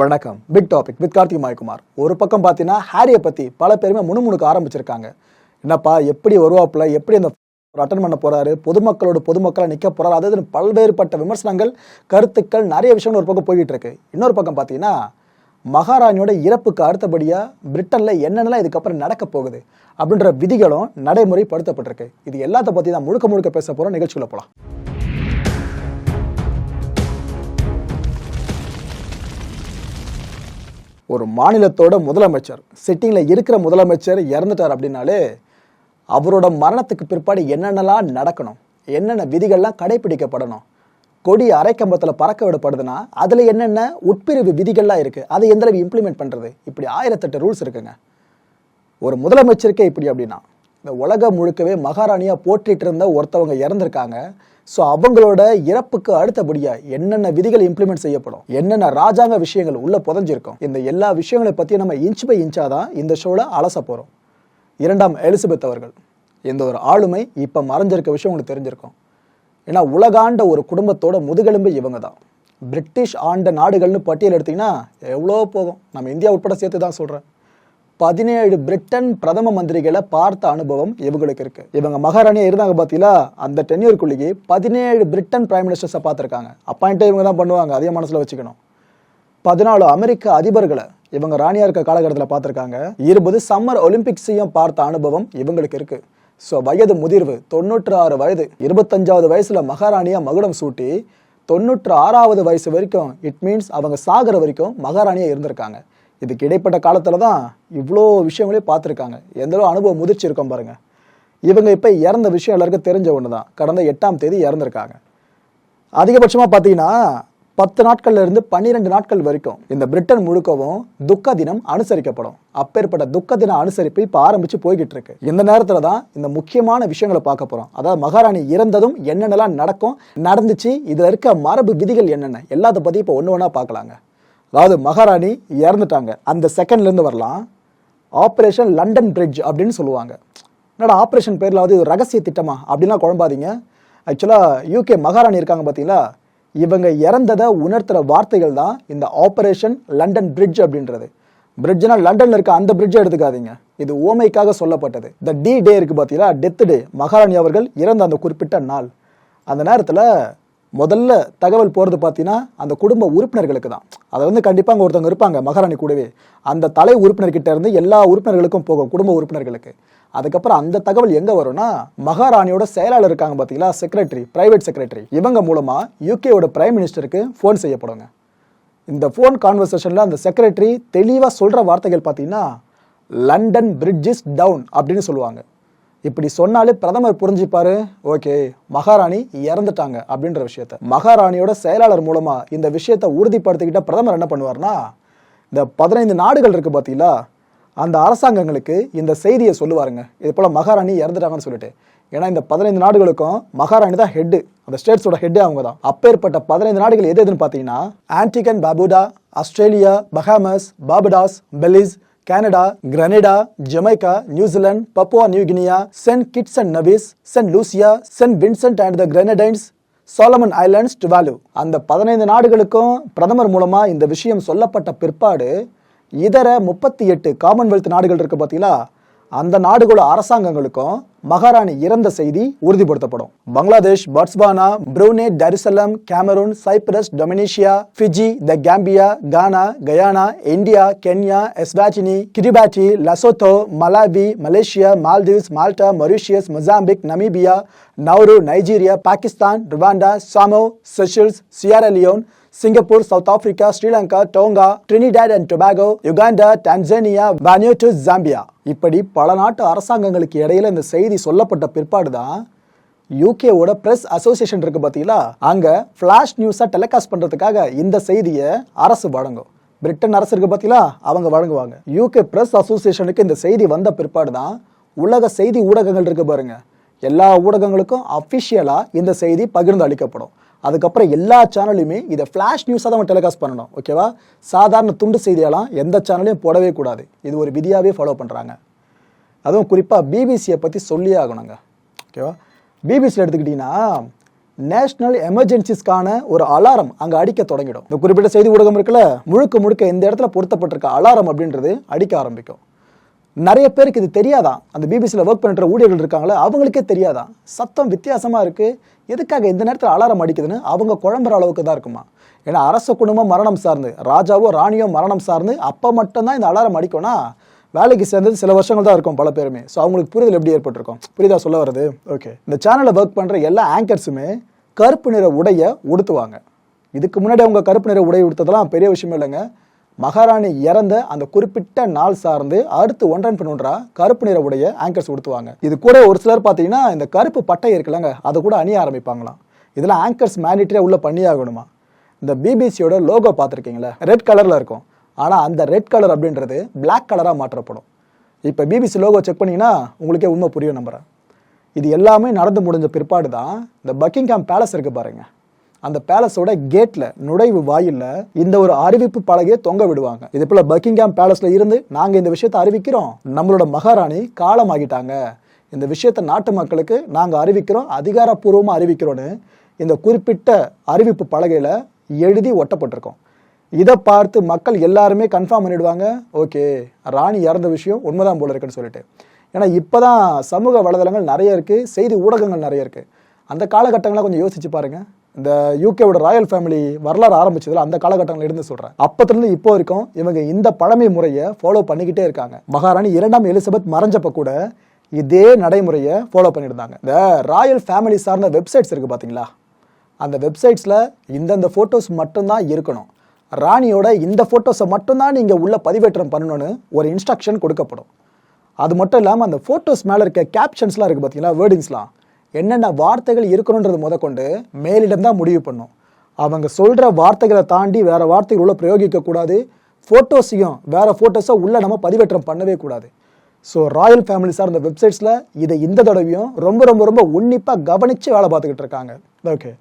வணக்கம். Big topic with Karthik மாய்குமார். ஒரு பக்கம் பார்த்தீங்கன்னா ஹாரியை பற்றி பல பேருமே முணுமுணுக்க ஆரம்பிச்சிருக்காங்க. என்னப்பா எப்படி வருவாப்புல? எப்படி அந்த அட்டன் பண்ண போறாரு? பொதுமக்களோட பொதுமக்களை நிற்க போறாரு? அதாவது பல்வேறுபட்ட விமர்சனங்கள் கருத்துக்கள் நிறைய விஷயங்கள் ஒரு பக்கம் போய்கிட்டு இருக்கு. இன்னொரு பக்கம் பார்த்தீங்கன்னா மகாராணியோட இறப்புக்கு அடுத்தபடியாக பிரிட்டனில் என்னென்னலாம் இதுக்கப்புறம் நடக்க போகுது அப்படின்ற விதிகளும் நடைமுறைப்படுத்தப்பட்டிருக்கு. இது எல்லாத்த பற்றி தான் முழுக்க முழுக்க பேச போகிற நிகழ்ச்சிக்குள்ள போகலாம் ஒரு மாநிலத்தோட முதலமைச்சர் சிட்டிங்கில் இருக்கிற முதலமைச்சர் இறந்துட்டார் அப்படின்னாலே அவரோட மரணத்துக்கு பிற்பாடு என்னென்னலாம் நடக்கணும் என்னென்ன விதிகள்லாம் கடைபிடிக்கப்படணும் கொடி அரைக்கம்பத்தில் பறக்க விடப்படுதுன்னா அதில் என்னென்ன உட்பிரிவு விதிகள்லாம் இருக்குது அதை எந்த அளவு இம்ப்ளிமெண்ட் பண்ணுறது இப்படி ஆயிரத்தெட்டு ரூல்ஸ் இருக்குங்க. ஒரு முதலமைச்சருக்கே இப்படி அப்படின்னா இந்த உலகம் முழுக்கவே மகாராணியாக போற்றிட்டு இருந்த ஒருத்தவங்க இறந்துருக்காங்க. ஸோ அவங்களோட இறப்புக்கு அடுத்தபடியாக என்னென்ன விதிகள் இம்ப்ளிமெண்ட் செய்யப்படும்? என்னென்ன ராஜாங்க விஷயங்கள் உள்ள புதஞ்சிருக்கும்? இந்த எல்லா விஷயங்களை பற்றி நம்ம இன்ச் பை இன்ச்சாக தான் இந்த ஷோவில் அலச போகிறோம் இரண்டாம் எலிசபெத் அவர்கள். இந்த ஒரு ஆளுமை இப்போ மறைஞ்சிருக்க விஷயம் உங்களுக்கு தெரிஞ்சிருக்கும். ஏன்னா உலகாண்ட ஒரு குடும்பத்தோட முதுகெலும்பு இவங்க தான். பிரிட்டிஷ் ஆண்ட நாடுகள்னு பட்டியல் எடுத்தீங்கன்னா எவ்வளோ போகும். நம்ம இந்தியா உட்பட சேர்த்து தான் சொல்கிறேன் பதினேழு பிரிட்டன் பிரதம மந்திரிகளை பார்த்த அனுபவம் இவங்களுக்கு இருக்கு. இவங்க மகாராணியா இருந்தாங்க பார்த்தீங்களா அந்த டென்யூருக்குள்ளேயே பதினேழு பிரிட்டன் பிரைம் மினிஸ்டர்ஸை பார்த்துருக்காங்க. அப்பாயிண்டே இவங்க தான் பண்ணுவாங்க அதே மனசில் வச்சுக்கணும். பதினாலு அமெரிக்க அதிபர்களை இவங்க ராணியா இருக்க காலகட்டத்தில் பார்த்துருக்காங்க. இருபது சம்மர் ஒலிம்பிக்ஸையும் பார்த்த அனுபவம் இவங்களுக்கு இருக்கு. ஸோ வயது முதிர்வு தொண்ணூற்று ஆறு வயது இருபத்தஞ்சாவது வயசுல மகாராணியா மகுடம் சூட்டி தொண்ணூற்று ஆறாவது வயசு வரைக்கும் இட் மீன்ஸ் அவங்க சாகிற வரைக்கும் மகாராணியா இருந்திருக்காங்க. இதுக்கு இடைப்பட்ட காலத்தில் தான் இவ்வளோ விஷயங்களையும் பார்த்துருக்காங்க. எந்த அனுபவம் முதிர்ச்சி இருக்கும் பாருங்க. இவங்க இப்போ இறந்த விஷயம் எல்லாருக்கும் தெரிஞ்ச ஒன்று தான் கடந்த எட்டாம் தேதி இறந்துருக்காங்க. அதிகபட்சமாக பார்த்தீங்கன்னா பத்து நாட்கள்ல இருந்து பன்னிரெண்டு நாட்கள் வரைக்கும் இந்த பிரிட்டன் முழுக்கவும் துக்க தினம் அனுசரிக்கப்படும். அப்பேற்பட்ட துக்க தின அனுசரிப்பு இப்போ ஆரம்பிச்சு போய்கிட்டு இருக்கு இந்த நேரத்தில் தான் இந்த முக்கியமான விஷயங்களை பார்க்க போறோம். அதாவது மகாராணி இறந்ததும் என்னென்னலாம் நடக்கும் நடந்துச்சு இதுல இருக்க மரபு விதிகள் என்னென்ன எல்லாத்த பத்தி இப்போ ஒன்று ஒன்றா பார்க்கலாங்க. அதாவது மகாராணி இறந்துட்டாங்க. அந்த செகண்ட்லேருந்து வரலாம். ஆப்ரேஷன் லண்டன் பிரிட்ஜ் அப்படின்னு சொல்லுவாங்க. என்னடா ஆப்ரேஷன் பேரில் வந்து இது ரகசிய திட்டமா? அப்படின்லாம் குழம்பாதீங்க. ஆக்சுவலாக யூகே மகாராணி இருக்காங்க பார்த்தீங்களா இவங்க இறந்ததை உணர்த்துற வார்த்தைகள் தான் இந்த ஆப்ரேஷன் லண்டன் பிரிட்ஜ் அப்படின்றது. பிரிட்ஜ்னா லண்டனில் இருக்க அந்த பிரிட்ஜை எடுத்துக்காதீங்க. இது ஓமைக்காக சொல்லப்பட்டது. இந்த டி டே இருக்கு பார்த்தீங்களா டெத் டே மகாராணி அவர்கள் இறந்த அந்த குறிப்பிட்ட நாள். அந்த நேரத்தில் முதல்ல தகவல் போகிறது பார்த்தீங்கன்னா அந்த குடும்ப உறுப்பினர்களுக்கு தான். அதை வந்து கண்டிப்பாக அங்கே ஒருத்தவங்க இருப்பாங்க மகாராணி கூடவே. அந்த தலை உறுப்பினர்கிட்ட இருந்து எல்லா உறுப்பினர்களுக்கும் போகும் குடும்ப உறுப்பினர்களுக்கு. அதுக்கப்புறம் அந்த தகவல் எங்கே வரும்னா மகாராணியோட செயலாளர் இருக்காங்க பார்த்தீங்களா செக்ரட்டரி பிரைவேட் செக்ரட்டரி இவங்க மூலமாக யூகேவோட பிரைம் மினிஸ்டருக்கு ஃபோன் செய்யப்படுங்க. இந்த ஃபோன் கான்வர்சேஷனில் அந்த செக்ரட்டரி தெளிவாக சொல்கிற வார்த்தைகள் பார்த்தீங்கன்னா லண்டன் பிரிட்ஜ் இஸ் டவுன் அப்படின்னு சொல்லுவாங்க. இப்படி சொன்னாலே பிரதமர் புரிஞ்சுப்பாரு. ஓகே மகாராணி இறந்துட்டாங்க அப்படின்ற விஷயத்த. மகாராணியோட செயலாளர் மூலமா இந்த விஷயத்தை உறுதிப்படுத்திக்கிட்ட பிரதமர் என்ன பண்ணுவார்னா இந்த பதினைந்து நாடுகள் இருக்கு பார்த்தீங்களா அந்த அரசாங்கங்களுக்கு இந்த செய்தியை சொல்லுவாருங்க. இது போல மகாராணி இறந்துட்டாங்கன்னு சொல்லிட்டு. ஏன்னா இந்த பதினைந்து நாடுகளுக்கும் மகாராணி தான் ஹெட்டு அந்த ஸ்டேட்ஸோட ஹெட்டு அவங்க தான் அப்பேற்பட்ட பதினைந்து நாடுகள் எது எதுன்னு பார்த்தீங்கன்னா Antigua Barbuda Australia Bahamas Barbados Belize Canada Grenada Jamaica New Zealand Papua New Guinea Saint Kitts and Nevis Saint Lucia Saint Vincent and the Grenadines Solomon Islands Tuvalu. அந்த பதினைந்து நாடுகளுக்கும் பிரதமர் மூலமா இந்த விஷயம் சொல்லப்பட்ட பிற்பாடு இதர முப்பத்தி எட்டு காமன்வெல்த் நாடுகள் இருக்கு பார்த்தீங்களா அந்த நாடுகளோட அரசாங்கங்களுக்கும் மகாராணி இறந்த செய்தி உறுதிப்படுத்தப்படும். Bangladesh பட்ஸ்பானா Brunei Darussalam Cameroon Cyprus டொமினிஷியா Fiji the Gambia Ghana Guyana India Kenya Eswatini Kiribati லசோத்தோ Malawi Malaysia Maldives Malta Mauritius Mozambique Namibia Nauru Nigeria Pakistan Rwanda சாமோ Seychelles சியாரலியோன் Singapore South Africa Sri Lanka Tonga Trinidad and Tobago Uganda Tanzania Vanuatu Zambia. இப்படி பல நாட்டு அரசாங்கங்களுக்கு இடையில இந்த செய்தி சொல்லப்பட்ட பிற்பாடு தான் யூகேவோட press association இருக்கு பார்த்தீங்களா அங்கே ஃப்ளாஷ் நியூஸாக டெலிகாஸ்ட் பண்ணுறதுக்காக இந்த செய்தியை அரசு வழங்கும். பிரிட்டன் அரசு இருக்கு பார்த்தீங்களா அவங்க வழங்குவாங்க. யூகே பிரஸ் அசோசியேஷனுக்கு இந்த செய்தி வந்த பிற்பாடு தான் உலக செய்தி ஊடகங்கள் இருக்கு பாருங்க. எல்லா ஊடகங்களுக்கும் அஃபிஷியலாக இந்த செய்தி பகிர்ந்து அளிக்கப்படும். அதுக்கப்புறம் எல்லா சேனலையுமே இதை ஃப்ளாஷ் நியூஸாக தான் டெலிகாஸ்ட் பண்ணணும். ஓகேவா சாதாரண துண்டு செய்தியெல்லாம் எந்த சேனலையும் போடவே கூடாது. இது ஒரு விதியாகவே ஃபாலோ பண்ணுறாங்க அதுவும் குறிப்பாக பிபிசியை பற்றி சொல்லியே ஆகணுங்க. ஓகேவா பிபிசியில் எடுத்துக்கிட்டிங்கன்னா நேஷனல் எமர்ஜென்சிஸ்க்கான ஒரு அலாரம் அங்கே அடிக்க தொடங்கிடும். இந்த குறிப்பிட்ட செய்தி ஊடகம் இருக்குல்ல முழுக்க முழுக்க இந்த இடத்துல பொருத்தப்பட்டிருக்க அலாரம் அப்படின்றது அடிக்க ஆரம்பிக்கும். நிறைய பேருக்கு இது தெரியாதான் அந்த பிபிசியில் ஒர்க் பண்ணுற ஊழியர்கள் இருக்காங்களே அவங்களுக்கே தெரியாதான் சத்தம் வித்தியாசமாக இருக்குது எதுக்காக இந்த நேரத்தில் அலாரம் அடிக்குதுன்னு அவங்க குழம்புற அளவுக்கு தான் இருக்குமா? ஏன்னா அரச குடும்பம் மரணம் சார்ந்து ராஜாவோ ராணியோ மரணம் சார்ந்து அப்போ மட்டும்தான் இந்த அலாரம் அடிக்கும்னா வேலைக்கு சேர்ந்தது சில வருஷங்கள் தான் இருக்கும் பல பேருமே. ஸோ அவங்களுக்கு புரிதல் எப்படி ஏற்பட்டிருக்கும்? புரியுதா சொல்ல வருது ஓகே இந்த சேனலில் ஒர்க் பண்ணுற எல்லா ஆங்கர்ஸுமே கருப்பு நிற உடையை உடுத்துவாங்க. இதுக்கு முன்னாடி அவங்க கருப்பு நிற உடை உடுத்ததெல்லாம் பெரிய விஷயம் இல்லைங்க. மகாராணி இறந்த அந்த குறிப்பிட்ட நாள் சார்ந்து அடுத்து ஒன்றன் பின் ஒன்றா கருப்பு நிற உடைய ஆங்கர்ஸ் உடுத்துவாங்க. இது கூட ஒரு சிலர் பார்த்தீங்கன்னா இந்த கருப்பு பட்டை இருக்குல்லங்க அதை கூட அணிய ஆரம்பிப்பாங்களாம். இதெல்லாம் ஆங்கர்ஸ் மேண்டிட்டரியாக உள்ள பண்ணியாகணுமா? இந்த பிபிசியோட லோகோ பார்த்துருக்கீங்களா? ரெட் கலரில் இருக்கும். ஆனால் அந்த ரெட் கலர் அப்படின்றது பிளாக் கலராக மாற்றப்படும். இப்போ பிபிசி லோகோ செக் பண்ணிங்கன்னா உங்களுக்கே உண்மை புரியும் நம்புறேன். இது எல்லாமே நடந்து முடிஞ்ச பிற்பாடு தான் இந்த பக்கிங்ஹாம் பேலஸ் இருக்கு பாருங்க. அந்த பேலஸோட கேட்டில் நுழைவு வாயிலில் இந்த ஒரு அறிவிப்பு பலகையை தொங்க விடுவாங்க. இது போல பக்கிங்ஹாம் பேலஸில் இருந்து நாங்கள் இந்த விஷயத்தை அறிவிக்கிறோம். நம்மளோட மகாராணி காலமாகிட்டாங்க. இந்த விஷயத்தை நாட்டு மக்களுக்கு நாங்கள் அறிவிக்கிறோம் அதிகாரப்பூர்வமாக அறிவிக்கிறோன்னு இந்த குறிப்பிட்ட அறிவிப்பு பலகையில் எழுதி ஒட்டப்பட்டிருக்கோம். இதை பார்த்து மக்கள் எல்லாருமே கன்ஃபார்ம் பண்ணிடுவாங்க. ஓகே ராணி இறந்த விஷயம் உண்மைதான் போல இருக்குன்னு சொல்லிட்டு. ஏன்னா இப்போதான் சமூக வலைதளங்கள் நிறைய இருக்குது செய்தி ஊடகங்கள் நிறைய இருக்குது அந்த காலகட்டங்களை கொஞ்சம் யோசிச்சு பாருங்கள் இந்த யூகேவோட ராயல் ஃபேமிலி வரலாறு ஆரம்பிச்சதுல அந்த காலகட்டங்கள் இருந்து சொல்கிறேன் அப்பத்திலிருந்து இப்போ வரைக்கும் இவங்க இந்த பழமை முறையை ஃபாலோ பண்ணிக்கிட்டே இருக்காங்க. மகாராணி இரண்டாம் எலிசபெத் மறைஞ்சப்ப கூட இதே நடைமுறையை ஃபாலோ பண்ணியிருந்தாங்க. இந்த ராயல் ஃபேமிலி சார்ந்த வெப்சைட்ஸ் இருக்குது பார்த்தீங்களா அந்த வெப்சைட்ஸில் இந்தந்த ஃபோட்டோஸ் மட்டும்தான் இருக்கணும். ராணியோட இந்த ஃபோட்டோஸை மட்டும்தான் நீங்கள் உள்ள பதிவேற்றம் பண்ணணும்னு ஒரு இன்ஸ்ட்ரக்ஷன் கொடுக்கப்படும். அது மட்டும் இல்லாமல் அந்த ஃபோட்டோஸ் மேலே இருக்க கேப்ஷன்ஸ்லாம் இருக்குது பார்த்தீங்களா வேர்டிங்ஸ்லாம் என்னென்ன வார்த்தைகள் இருக்கணுன்றது முதற்கொண்டு மேலிடம் தான் முடிவு பண்ணும். அவங்க சொல்கிற வார்த்தைகளை தாண்டி வேறு வார்த்தைகள் உள்ள பிரயோகிக்கக்கூடாது ஃபோட்டோஸையும் வேற ஃபோட்டோஸை உள்ளே நம்ம பதிவேற்றம் பண்ணவே கூடாது. ஸோ ராயல் ஃபேமிலி சார்ந்த வெப்சைட்ஸில் இதை இந்த தடவையும் ரொம்ப ரொம்ப ரொம்ப உன்னிப்பாக கவனித்து வேலை பார்த்துக்கிட்டு இருக்காங்க. ஓகே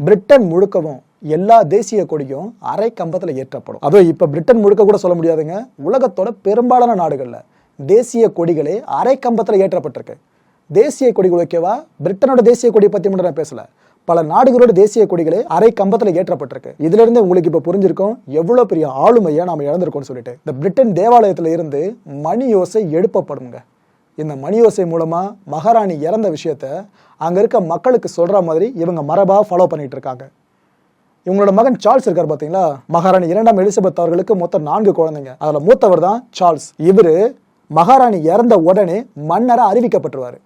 பிரிட்டன் முழுக்கவும் எல்லா தேசிய கொடியும் அரை கம்பத்தில் ஏற்றப்படும். அதுவும் இப்போ பிரிட்டன் முழுக்க கூட சொல்ல முடியாதுங்க. உலகத்தோட பெரும்பாலான நாடுகளில் தேசிய கொடிகளே அரை கம்பத்தில் ஏற்றப்பட்டிருக்கு. தேசிய கொடிகள் ஓகேவா? பிரிட்டனோட தேசிய கொடியை பற்றி மட்டும் நான் பேசல. பல நாடுகளோட தேசிய கொடிகளே அரை கம்பத்தில் ஏற்றப்பட்டிருக்கு. இதுல இருந்து உங்களுக்கு இப்போ புரிஞ்சிருக்கும் எவ்வளோ பெரிய ஆளுமையை நாம் இழந்திருக்கோம்னு சொல்லிட்டு. இந்த பிரிட்டன் தேவாலயத்தில் இருந்து மணி யோசை எழுப்பப்படுங்க இந்த மணி யோசை மூலமாக மகாராணி இறந்த விஷயத்த அங்கே இருக்க மக்களுக்கு சொல்கிற மாதிரி இவங்க மரபாக ஃபாலோ பண்ணிகிட்டு இருக்காங்க. இவங்களோட மகன் சார்ல்ஸ் இருக்கார் பாத்தீங்களா? மகாராணி இரண்டாம் எலிசபெத் அவர்களுக்கு மொத்தம் நான்கு குழந்தைங்க. அதுல மூத்தவர் தான் சார்ல்ஸ். இவரு மகாராணி இறந்த உடனே மன்னரா அறிவிக்கப்பட்டுருவாரு.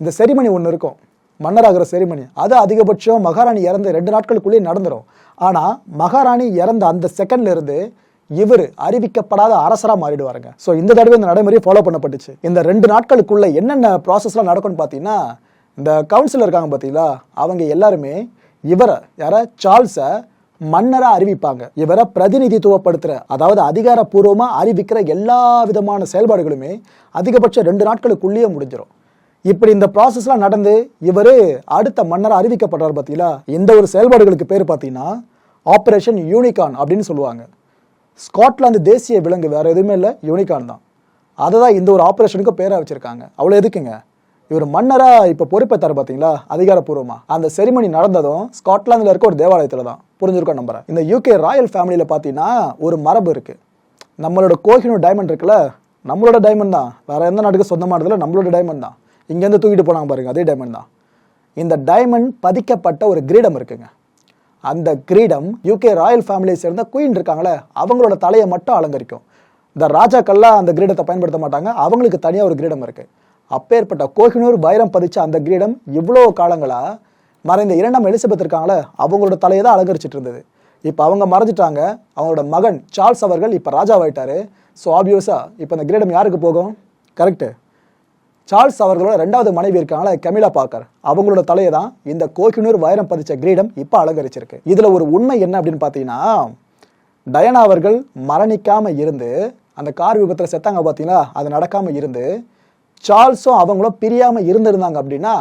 இந்த செரிமனி ஒன்று இருக்கும். மன்னராகிற செரிமணி அது அதிகபட்சம் மகாராணி இறந்த ரெண்டு நாட்களுக்குள்ளேயே நடந்துரும். ஆனால் மகாராணி இறந்த அந்த செகண்ட்ல இருந்து இவர் அறிவிக்கப்படாத அரசராக மாறிடுவாருங்க. ஸோ இந்த தடவை இந்த நடைமுறையை ஃபாலோ பண்ணப்பட்டுச்சு. இந்த ரெண்டு நாட்களுக்குள்ள என்னென்ன ப்ராசஸ்லாம் நடக்கும்னு பார்த்தீங்கன்னா இந்த கவுன்சிலர் இருக்காங்க பார்த்தீங்களா அவங்க எல்லாருமே இவரை யார? சார்ல்ஸை மன்னராக அறிவிப்பாங்க. இவரை பிரதிநிதித்துவப்படுத்துகிற அதாவது அதிகாரப்பூர்வமா அறிவிக்கிற எல்லா விதமான செயல்பாடுகளுமே அதிகபட்சம் ரெண்டு நாட்களுக்குள்ளேயே முடிஞ்சிடும் இப்படி இந்த ப்ராசஸ்லாம் நடந்து இவர் அடுத்த மன்னராக அறிவிக்கப்படுறார் பார்த்தீங்களா இந்த ஒரு செயல்பாடுகளுக்கு பேர் பார்த்தீங்கன்னா ஆப்ரேஷன் யூனிகான் அப்படின்னு சொல்லுவாங்க. ஸ்காட்லாந்து தேசிய விலங்கு வேறு எதுவுமே இல்லை யூனிகான் தான். அதை தான் இந்த ஒரு ஆப்ரேஷனுக்கும் பேரா வச்சுருக்காங்க. அவ்வளோ எதுக்குங்க? இவர் மன்னரா இப்போ பொறுப்பேற்றார் பார்த்தீங்களா அதிகாரப்பூர்வமா. அந்த செரிமனி நடந்ததும் ஸ்காட்லாந்துல இருக்க ஒரு தேவாலயத்தில் தான். புரிஞ்சிருக்கோம் நம்புறேன் இந்த யூகே ராயல் ஃபேமிலியில் பார்த்தீங்கன்னா ஒரு மரபு இருக்கு. நம்மளோட கோஹினூர் டைமண்ட் இருக்குல்ல? நம்மளோட டைமண்ட் தான். வேற எந்த நாட்டுக்கு சொந்தமானதுல நம்மளோட டைமண்ட் தான். இங்கேருந்து தூக்கிட்டு போனாங்க பாருங்க அதே டைமண்ட் தான். இந்த டைமண்ட் பதிக்கப்பட்ட ஒரு கிரீடம் இருக்குங்க. அந்த கிரீடம் யூகே ராயல் ஃபேமிலியை சேர்ந்த குயின் இருக்காங்களே அவங்களோட தலையை மட்டும் அலங்கரிக்கும். இந்த ராஜாக்கள்லாம் அந்த கிரீடத்தை பயன்படுத்த மாட்டாங்க. அவங்களுக்கு தனியாக ஒரு கிரீடம் இருக்குது அப்பேற்பட்ட கோஹினூர் வைரம் பதிச்ச அந்த கிரீடம் இவ்வளோ காலங்களா மறைந்த இரண்டாம் எலிசபெத் இருக்காங்களே அவங்களோட தலையை தான் அலங்கரிச்சிட்டு இருந்தது. இப்போ அவங்க மறைஞ்சிட்டாங்க. அவங்களோட மகன் சார்ல்ஸ் அவர்கள் இப்போ ராஜாவாயிட்டாரு. ஸோ ஆப்வியஸாக இப்போ இந்த கிரீடம் யாருக்கு போகும்? கரெக்டு சார்ல்ஸ் அவர்களோட ரெண்டாவது மனைவி இருக்காங்களா கெமிலா பாக்கர் அவங்களோட தலையை தான் இந்த கோஹினூர் வைரம் பதிச்ச கிரீடம் இப்போ அலங்கரிச்சிருக்கு. இதில் ஒரு உண்மை என்ன அப்படின்னு பார்த்தீங்கன்னா டயனா அவர்கள் மரணிக்காமல் இருந்து அந்த கார் விபத்தில் செத்தாங்க பார்த்தீங்களா அது நடக்காமல் இருந்து சார்ல்ஸும் அவங்களும் பிரியாமல் இருந்திருந்தாங்க அப்படின்னா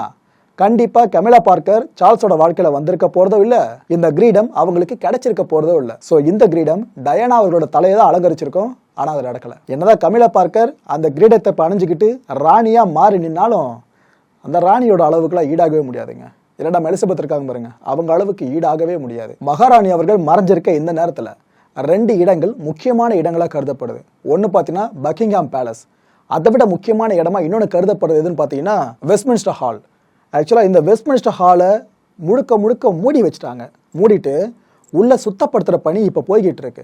கண்டிப்பாக கமிலா பார்க்கர் சார்ல்ஸோட வாழ்க்கையில் வந்திருக்க போகிறதோ இல்லை இந்த கிரீடம் அவங்களுக்கு கிடைச்சிருக்க போகிறதோ இல்லை. ஸோ இந்த கிரீடம் டயனா அவர்களோட தலையை தான் அலங்கரிச்சிருக்கோம். ஆனால் அது நடக்கல. என்னதான் கமிலா பார்க்கர் அந்த கிரீடத்தை பணிஞ்சுக்கிட்டு ராணியாக மாறி நின்னாலும் அந்த ராணியோட அளவுக்குலாம் ஈடாகவே முடியாதுங்க. இரண்டாம் எலிசபெத் இருக்காங்க பாருங்க. அவங்க அளவுக்கு ஈடாகவே முடியாது. மகாராணி அவர்கள் மறைஞ்சிருக்க இந்த நேரத்தில் ரெண்டு இடங்கள் முக்கியமான இடங்களாக கருதப்படுது. ஒன்று பார்த்தீங்கன்னா பக்கிங்ஹாம் பேலஸ் அதை விட முக்கியமான இடமா இன்னொன்று கருதப்படுறது எதுன்னு பார்த்தீங்கன்னா வெஸ்ட்மின்ஸ்டர் ஹால் ஆக்சுவலாக இந்த வெஸ்ட்மின்ஸ்டர் ஹாலை முழுக்க முழுக்க மூடி வச்சுட்டாங்க. மூடிட்டு உள்ளே சுத்தப்படுத்துகிற பணி இப்போ போய்கிட்டு இருக்கு.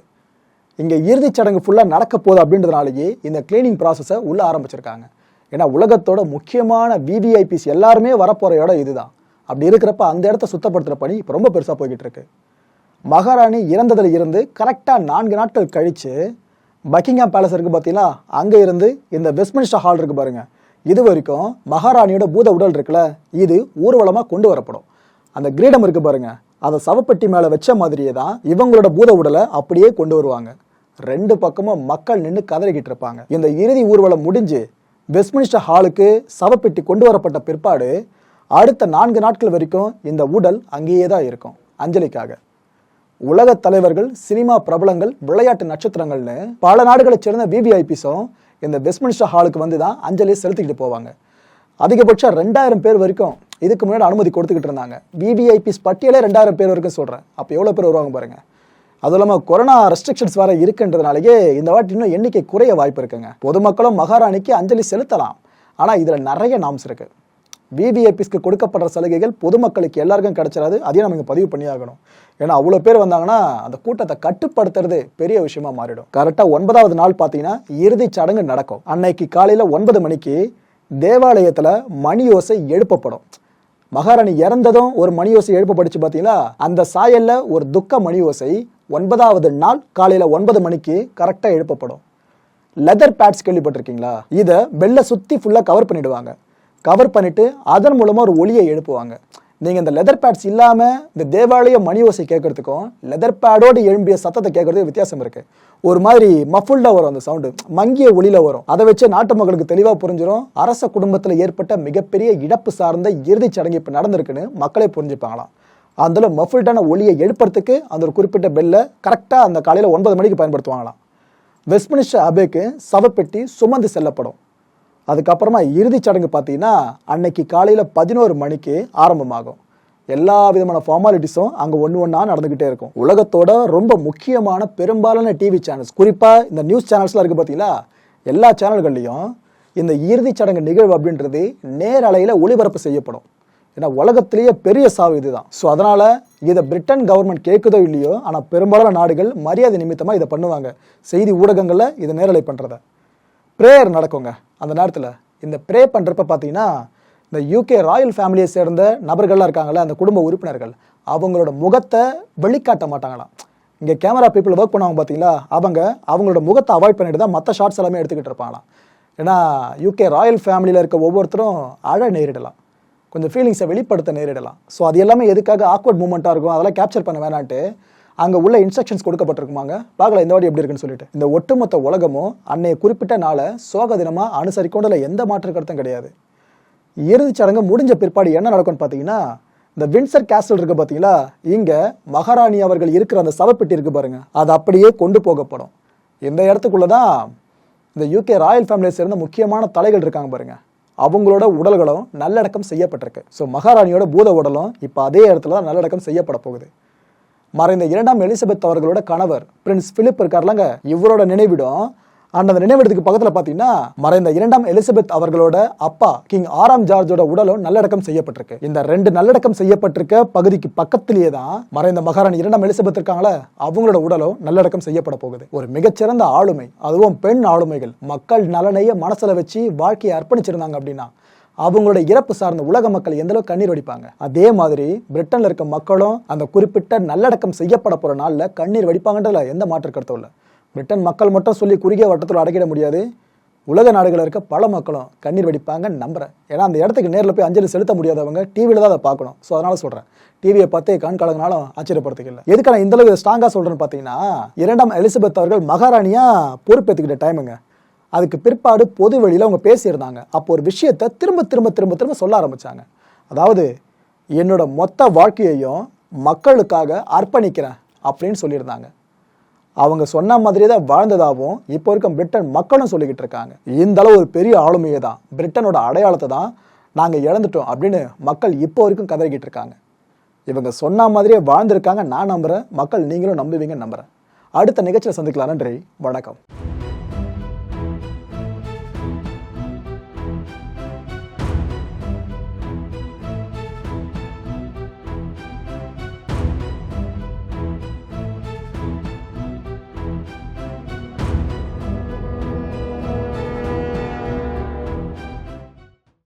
இங்கே இறுதிச் சடங்கு ஃபுல்லாக நடக்க போகுது அப்படின்றதுனாலேயே இந்த க்ளீனிங் ப்ராசஸை உள்ளே ஆரம்பிச்சிருக்காங்க. ஏன்னா உலகத்தோட முக்கியமான விவிஐபிஸ் எல்லாருமே வரப்போகிற இடம் இதுதான். அப்படி இருக்கிறப்ப அந்த இடத்த சுத்தப்படுத்துகிற பணி இப்போ ரொம்ப பெருசாக போய்கிட்டு இருக்கு. மகாராணி இறந்ததில் இருந்து கரெக்டாக நான்கு நாட்கள் கழித்து பக்கிங்ஹாம் பேலஸ் இருக்குது பார்த்தீங்களா அங்கே இருந்து இந்த வெஸ்ட்மின்ஸ்டர் ஹால் இருக்குது பாருங்க. இது வரைக்கும் மகாராணியோட பூத உடல் இருக்குல்ல? இது ஊர்வலமாக கொண்டு வரப்படும். அந்த கிரீடம் இருக்குது பாருங்கள் அதை சவப்பெட்டி மேலே வச்ச மாதிரியே தான் இவங்களோட பூத உடலை அப்படியே கொண்டு வருவாங்க. ரெண்டு பக்கமும் மக்கள் நின்று கதறிக்கிட்டு இருப்பாங்க. இந்த இறுதி ஊர்வலம் முடிஞ்சு வெஸ்ட்மினிஸ்டர் ஹாலுக்கு சவப்பெட்டி கொண்டு வரப்பட்ட பிற்பாடு அடுத்த நான்கு நாட்கள் வரைக்கும் இந்த உடல் அங்கேயே தான் இருக்கும். அஞ்சலிக்காக. உலக தலைவர்கள் சினிமா பிரபலங்கள் விளையாட்டு நட்சத்திரங்கள்னு பல நாடுகளைச் சேர்ந்த விவிஐபிஸும் இந்த வெஸ்ட்மினிஸ்டர் ஹாலுக்கு வந்து தான் அஞ்சலி செலுத்திக்கிட்டு போவாங்க. அதிகபட்சம் ரெண்டாயிரம் பேர் வரைக்கும் இதுக்கு முன்னாடி அனுமதி கொடுத்துக்கிட்டு இருந்தாங்க. விவிஐபிஸ் பட்டியலே ரெண்டாயிரம் பேர் வரைக்கும் சொல்கிறேன் அப்போ எவ்வளோ பேர் வருவாங்க பாருங்க. அதுவும் இல்லாமல் கொரோனா ரெஸ்ட்ரிக்ஷன்ஸ் வேறு இருக்குன்றதுனாலயே இந்த வாட்டி இன்னும் எண்ணிக்கை குறைய வாய்ப்பு இருக்குங்க. பொதுமக்களும் மகாராணிக்கு அஞ்சலி செலுத்தலாம். ஆனால் இதில் நிறைய நாம்ஸ் இருக்குது விவிஐபிஸ்க்கு கொடுக்கப்படுற சலுகைகள் பொதுமக்களுக்கு எல்லாருக்கும் கிடைச்சிடாது. அதையும் நம்ம இங்கே பதிவு பண்ணி ஆகணும் ஏன்னா அவ்வளோ பேர் வந்தாங்கன்னா அந்த கூட்டத்தை கட்டுப்படுத்துறது பெரிய விஷயமா மாறிடும். கரெக்டாக ஒன்பதாவது நாள் பார்த்தீங்கன்னா இறுதிச் சடங்கு நடக்கும். அன்னைக்கு காலையில் ஒன்பது மணிக்கு தேவாலயத்தில் மணி ஓசை எழுப்பப்படும். மகாராணி இறந்ததும் ஒரு மணி ஓசை எழுப்பப்படுச்சு பார்த்தீங்களா? அந்த சாயல்ல ஒரு துக்க மணி ஓசை ஒன்பதாவது நாள் காலையில் ஒன்பது மணிக்கு கரெக்டாக எழுப்பப்படும். லெதர் பேட்ஸ் கேள்விப்பட்டிருக்கீங்களா? இதை வெள்ளை சுற்றி ஃபுல்லாக கவர் பண்ணிடுவாங்க. கவர் பண்ணிவிட்டு அதன் மூலமாக ஒரு ஒளியை எழுப்புவாங்க. நீங்கள் இந்த லெதர் பேட்ஸ் இல்லாமல் இந்த தேவாலய மணி ஓசை கேட்குறதுக்கும் லெதர் பேடோடு எழும்பிய சத்தத்தை கேட்குறதுக்கு வித்தியாசம் இருக்குது ஒரு மாதிரி மஃபுல்டாக வரும் அந்த சவுண்டு மங்கிய ஒளியில் வரும். அதை வச்சு நாட்டு மக்களுக்கு தெளிவாக புரிஞ்சிடும் அரச குடும்பத்தில் ஏற்பட்ட மிகப்பெரிய இழப்பு சார்ந்த இறுதிச் சடங்கு இப்போ நடந்திருக்குன்னு மக்களே புரிஞ்சுப்பாங்களாம். அதில் மஃபுல்டான ஒளியை எழுப்புறதுக்கு அந்த ஒரு குறிப்பிட்ட பெல்லை கரெக்டாக அந்த காலையில் ஒன்பது மணிக்கு பயன்படுத்துவாங்களாம். வெஸ்ட்மினிஸ்டர் அபேக்கு சவப்பெட்டி சுமந்து செல்லப்படும். அதுக்கப்புறமா இறுதிச் சடங்கு பார்த்தீங்கன்னா அன்னைக்கு காலையில் பதினோரு மணிக்கு ஆரம்பமாகும். எல்லா விதமான ஃபார்மாலிட்டிஸும் அங்கே ஒன்று ஒன்றா நடந்துக்கிட்டே இருக்கும். உலகத்தோட ரொம்ப முக்கியமான பெரும்பாலான டிவி சேனல்ஸ் குறிப்பாக இந்த நியூஸ் சேனல்ஸ்லாம் இருக்குது பார்த்தீங்களா? எல்லா சேனல்கள்லையும் இந்த இறுதிச் சடங்கு நிகழ்வு அப்படின்றது நேரலையில் ஒளிபரப்பு செய்யப்படும். ஏன்னா உலகத்திலேயே பெரிய சாவு இதுதான். ஸோ அதனால் இதை பிரிட்டன் கவர்மெண்ட் கேட்குதோ இல்லையோ ஆனால் பெரும்பாலான நாடுகள் மரியாதை நிமித்தமாக இதை பண்ணுவாங்க. செய்தி ஊடகங்களில் இதை நேரலை பண்ணுறத ப்ரேயர் நடக்குங்க. அந்த நேரத்தில் இந்த ப்ரே பண்ணுறப்ப பார்த்தீங்கன்னா இந்த யூகே ராயல் ஃபேமிலியை சேர்ந்த நபர்கள்லாம் இருக்காங்களே அந்த குடும்ப உறுப்பினர்கள் அவங்களோட முகத்தை வெளிக்காட்ட மாட்டாங்களாம். இங்கே கேமரா பீப்புள் ஒர்க் பண்ணுவாங்க பார்த்தீங்களா அவங்க அவங்களோட முகத்தை அவாய்ட் பண்ணிட்டு தான் மற்ற ஷார்ட்ஸ் எல்லாமே எடுத்துக்கிட்டு இருப்பாங்களாம். ஏன்னா யூகே ராயல் ஃபேமிலியில் இருக்க ஒவ்வொருத்தரும் அழ நேரிடலாம். கொஞ்சம் ஃபீலிங்ஸை வெளிப்படுத்த நேரிடலாம். ஸோ அது எல்லாமே எதுக்காக ஆக்வர்ட் மூமெண்ட்டாக இருக்கும் அதெல்லாம் கேப்சர் பண்ண வேணான்ட்டு அங்கே உள்ள இன்ஸ்ட்ரக்ஷன்ஸ் கொடுக்கப்பட்டிருக்குமாங்க? பார்க்கலாம் இந்த வாட்டி எப்படி இருக்குன்னு சொல்லிட்டு. இந்த ஒட்டுமொத்த உலகமும் அன்னைய குறிப்பிட்ட நாளை சோக தினமாக அனுசரிக்கொண்டதில் எந்த மாற்று கருத்தும் கிடையாது. இறுதிச் சடங்கு முடிஞ்ச பிற்பாடு என்ன நடக்கும்னு பார்த்தீங்கன்னா இந்த வின்சர் கேஸ்டல் இருக்கு பார்த்தீங்களா? இங்கே மகாராணி அவர்கள் இருக்கிற அந்த சவப்பெட்டி இருக்கு பாருங்க. அது அப்படியே கொண்டு போகப்படும். இந்த இடத்துக்குள்ள தான் இந்த யூகே ராயல் ஃபேமிலியை சேர்ந்த முக்கியமான தலைகள் இருக்காங்க பாருங்க. அவங்களோட உடல்களும் நல்லடக்கம் செய்யப்பட்டிருக்கு. ஸோ மகாராணியோட பூத உடலும் இப்போ அதே இடத்துல தான் நல்லடக்கம் செய்யப்பட போகுது. மறைந்த இரண்டாம் எலிசபெத் அவர்களோட கணவர் பிரின்ஸ் பிலிப் இருக்கார்லங்க இவரோட நினைவிடம் அந்த நினைவிடத்துக்கு பக்கத்துல பாத்தீங்கன்னா மறைந்த இரண்டாம் எலிசபெத் அவர்களோட அப்பா கிங் ஆறாம் ஜார்ஜோட உடலும் நல்லடக்கம் செய்யப்பட்டிருக்கு. இந்த ரெண்டு நல்லடக்கம் செய்யப்பட்டிருக்க பகுதிக்கு பக்கத்திலேயே தான் மறைந்த மகாராணி இரண்டாம் எலிசபெத் இருக்காங்களே அவங்களோட உடலும் நல்லடக்கம் செய்யப்பட போகுது. ஒரு மிகச்சிறந்த ஆளுமை அதுவும் பெண் ஆளுமைகள் மக்கள் நலனைய மனசுல வச்சு வாழ்க்கையை அர்ப்பணிச்சிருந்தாங்க அப்படின்னா அவங்களோட இறப்பு சார்ந்த உலக மக்கள் எந்த அளவுக்கு கண்ணீர் வடிப்பாங்க? அதே மாதிரி பிரிட்டன்ல இருக்க மக்களும் அந்த குறிப்பிட்ட நல்லடக்கம் செய்யப்பட போற நாளில் கண்ணீர் வடிப்பாங்கன்றதுல எந்த மாற்று கருத்தும் இல்லை. பிரிட்டன் மக்கள் மட்டும் சொல்லி குறுகிய வட்டத்தில் அடக்கிட முடியாது. உலக நாடுகளில் இருக்க பல மக்களும் கண்ணீர் வடிப்பாங்கன்னு நம்புறேன். ஏன்னா அந்த இடத்துக்கு நேரில் போய் அஞ்சலி செலுத்த முடியாதவங்க டிவியில் தான் அதை பார்க்கணும். ஸோ அதனால சொல்கிறேன் டிவியை பார்த்து கண் கலங்கினாலும் ஆச்சரியப்படுத்திக்கல எதுக்கு நான் இந்த ஸ்ட்ராங்காக சொல்கிறேன்னு பார்த்தீங்கன்னா இரண்டாம் எலிசபெத் அவர்கள் மகாராணியாக பொறுப்பேற்றுக்கிட்ட டைமுங்க அதுக்கு பிற்பாடு பொது வெளியில் அவங்க பேசியிருந்தாங்க. அப்போ ஒரு விஷயத்தை திரும்ப திரும்ப திரும்ப திரும்ப சொல்ல ஆரம்பித்தாங்க அதாவது என்னோட மொத்த வாழ்க்கையையும் மக்களுக்காக அர்ப்பணிக்கிறேன் அப்படின்னு சொல்லியிருந்தாங்க. அவங்க சொன்ன மாதிரியே தான் வாழ்ந்ததாகவும் இப்போ இருக்க பிரிட்டன் மக்களும் சொல்லிக்கிட்டு இருக்காங்க. இந்த அளவு ஒரு பெரிய ஆளுமையை தான் பிரிட்டனோட அடையாளத்தை தான் நாங்கள் இழந்துட்டோம் அப்படின்னு மக்கள் இப்போ வரைக்கும் கதறிக்கிட்டு இருக்காங்க. இவங்க சொன்ன மாதிரியே வாழ்ந்திருக்காங்க நான் நம்புகிறேன் மக்கள் நீங்களும் நம்புவீங்கன்னு நம்புகிறேன் அடுத்த நிகழ்ச்சியில் சந்திக்கலாம். நன்றி. வணக்கம்.